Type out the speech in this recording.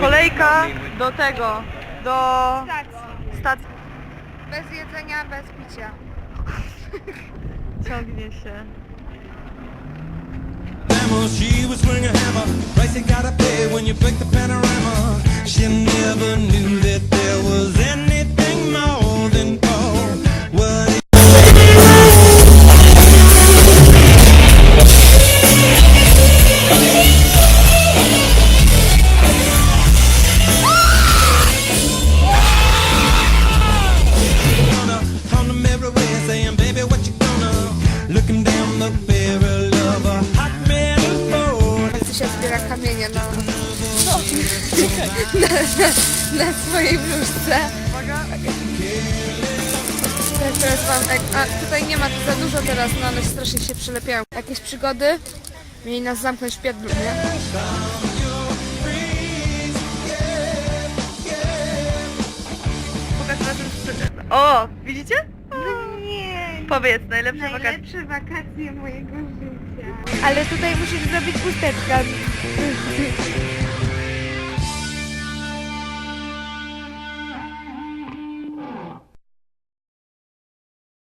kolejka do tego, do Stacji. stacji. Bez jedzenia, bez picia. Ciągnie się. She was swinging a hammer. Price you gotta pay when you break the panorama. She never knew kamienie na, no, na, na, na swojej bluzce. Tak, teraz wam, ek- a tutaj nie ma tu za dużo teraz, no ale strasznie się przylepiają. Jakieś przygody? Mieli nas zamknąć w pierdlu, nie? Pokaż razem z... O, widzicie? Nie, Powiedz, najlepsze wakacje. najlepsze wakacje mojego życia. Ale tutaj musisz zrobić chusteczkę.